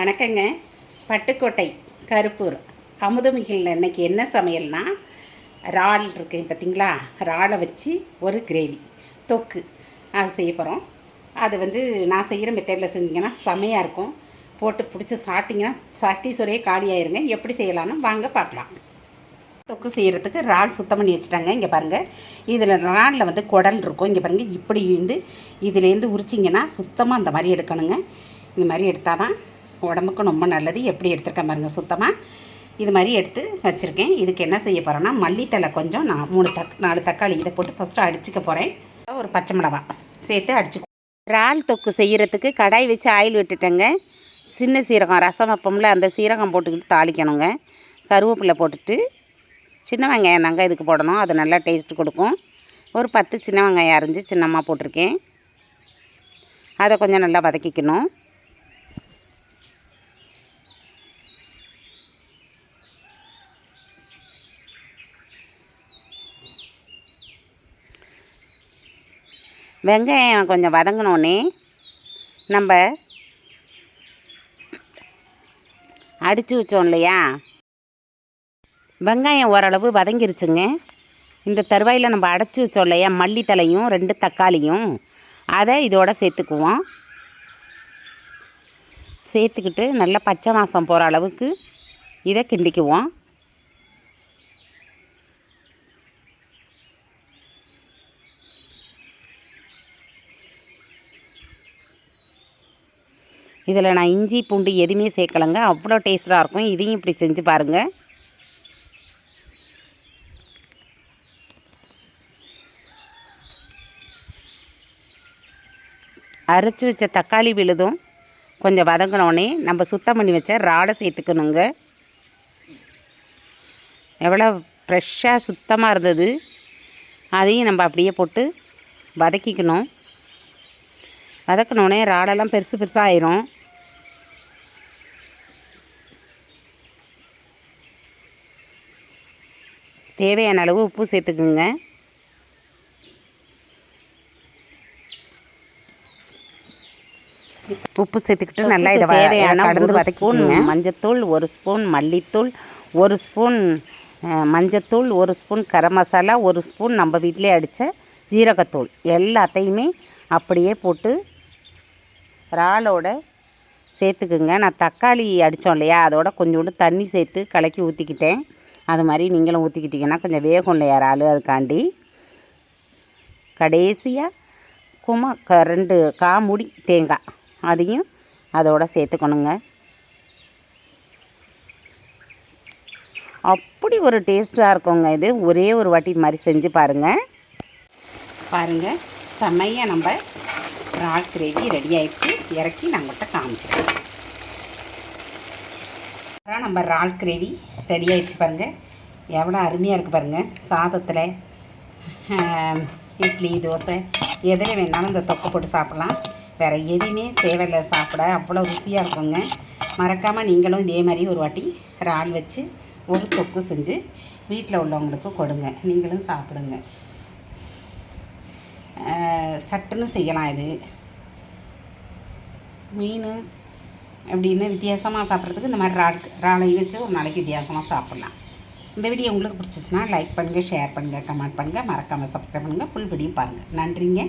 வணக்கங்க. பட்டுக்கோட்டை கருப்பூர் அமுதமிகில் இன்னைக்கு என்ன சமையல்னா இறால் இருக்குது பார்த்தீங்களா இறாலை வச்சு ஒரு கிரேவி தொக்கு. அது செய்ய போகிறோம் அது வந்து நான் செய்கிற மெத்தேடில் செஞ்சிங்கன்னா செமையாக இருக்கும். போட்டு பிடிச்சி சாப்பிட்டிங்கன்னா சட்டி சுரையே காலியாயிருங்க. எப்படி செய்யலாம்னு வாங்க பார்க்கலாம். தொக்கு செய்கிறதுக்கு இறால் சுத்தம் பண்ணி வச்சுட்டாங்க. இங்கே பாருங்கள் இதில் இறாலில் வந்து குடல் இருக்கும். இங்கே பாருங்கள் இப்படி இருந்து இதுலேருந்து உரிச்சிங்கன்னா சுத்தமாக அந்த மாதிரி எடுக்கணுங்க. இந்த மாதிரி எடுத்தால் தான் உடம்புக்கு ரொம்ப நல்லது. எப்படி எடுத்துருக்கேன் பாருங்கள் சுத்தமாக இது மாதிரி எடுத்து வச்சுருக்கேன். இதுக்கு என்ன செய்ய போகிறேன்னா மல்லித்தலை கொஞ்சம் நான் மூணு தக் நாலு தக்காளி இதை போட்டு ஃபஸ்ட்டு அடிச்சுக்க போகிறேன் ஒரு பச்சை மிளகா சேர்த்து அடிச்சு இறால் தொக்கு செய்கிறதுக்கு கடாய் வச்சு ஆயில் விட்டுட்டேங்க. சின்ன சீரகம் ரசம் வைப்போம்ல அந்த சீரகம் போட்டுக்கிட்டு தாளிக்கணுங்க. கருவேப்பிலை போட்டுட்டு சின்ன வெங்காயம் தாங்க இதுக்கு போடணும். அது நல்லா டேஸ்ட் கொடுக்கும். ஒரு பத்து சின்ன வெங்காயம் அரிஞ்சு சின்னமாக போட்டிருக்கேன். அதை கொஞ்சம் நல்லா வதக்கிக்கணும். வெங்காயம் கொஞ்சம் வதங்கினோன்னே நம்ம அடித்து வச்சோம் இல்லையா? வெங்காயம் ஓரளவு வதங்கிருச்சுங்க. இந்த தருவாயில் நம்ம அடைச்சி வச்சோம் இல்லையா? மல்லித்தலையும் ரெண்டு தக்காளியும். அதை இதோட சேர்த்துக்குவோம். சேர்த்துக்கிட்டு நல்லா பச்சை மாதம் போகிற அளவுக்கு இதை கிண்டிக்குவோம். இதில் நான் இஞ்சி பூண்டு எதுவுமே சேர்க்கலைங்க. அவ்வளோ டேஸ்ட்டாக இருக்கும். இதையும் இப்படி செஞ்சு பாருங்கள் அரைச்சி வச்ச தக்காளி விழுதும் கொஞ்சம் வதங்கினோடனே நம்ம சுத்தம் பண்ணி வச்ச ராடை சேர்த்துக்கணுங்க. எவ்வளோ ஃப்ரெஷ்ஷாக சுத்தமாக இருந்தது. அதையும் நம்ம அப்படியே போட்டு வதக்கிக்கணும். வதக்கினோடனே ராடெல்லாம் பெருசு பெருசாக ஆயிரும். தேவையான அளவு உப்பு சேர்த்துக்குங்க. உப்பு சேர்த்துக்கிட்டு நல்லா இதை தேவையான கடந்து வதக்கிக்கோங்க. மஞ்சத்தூள் ஒரு ஸ்பூன் மல்லித்தூள் ஒரு ஸ்பூன் மஞ்சத்தூள் ஒரு ஸ்பூன் கரம் மசாலா ஒரு ஸ்பூன் நம்ம வீட்டிலே அடித்த ஜீரகத்தூள். எல்லாத்தையுமே அப்படியே போட்டு இறாலோட சேர்த்துக்குங்க. நான் தக்காளி அடித்தோம் இல்லையா? அதோட கொஞ்சோண்டு தண்ணி சேர்த்து கலக்கி ஊற்றிக்கிட்டேன் அது மாதிரி நீங்களும் ஊற்றிக்கிட்டிங்கன்னா கொஞ்சம் வேகம் இல்லையா இறால்? அதுக்காண்டி கடைசியாக குமா க ரெண்டு காமுடி தேங்காய் அதையும் அதோட சேர்த்துக்கணுங்க. அப்படி ஒரு டேஸ்ட்டாக இருக்குங்க இது. ஒரே ஒரு வாட்டி இது மாதிரி செஞ்சு பாருங்கள் பாருங்கள் செம்மையாக நம்ம இறால் கிரேவி ரெடி ஆயிடுச்சு. இறக்கி நான் உங்கள்கிட்ட காமிக்கிறேன். அப்புறம் நம்ம இறால் கிரேவி ரெடி ஆயிடுச்சு பாருங்கள் எவ்வளோ அருமையாக இருக்குது பாருங்கள் சாதத்தில் இட்லி தோசை எதில் வேணாலும் இந்த தொக்கை போட்டு சாப்பிட்லாம். வேறு எதுவுமே தேவையில்லை சாப்பிட. அவ்வளோ ருசியாக இருக்குங்க. மறக்காமல் நீங்களும் இதே மாதிரி ஒரு வாட்டி இறால் வச்சு ஒரு தொக்கு செஞ்சு வீட்டில் உள்ளவங்களுக்கு கொடுங்க. நீங்களும் சாப்பிடுங்க. சட்டுன்னு செய்யலாம் இது. மீன் அப்படின்னு வித்தியாசமாக சாப்பிட்றதுக்கு இந்த மாதிரி ராட் இறாலையும் வச்சு ஒரு நாளைக்கு வித்தியாசமாக சாப்பிட்லாம். இந்த வீடியோ உங்களுக்கு பிடிச்சிச்சின்னா லைக் பண்ணுங்கள் ஷேர் பண்ணுங்கள் கமெண்ட் பண்ணுங்கள் மறக்காமல் சப்ஸ்கிரைப் பண்ணுங்கள் ஃபுல் வீடியோ பாருங்கள் நன்றிங்க.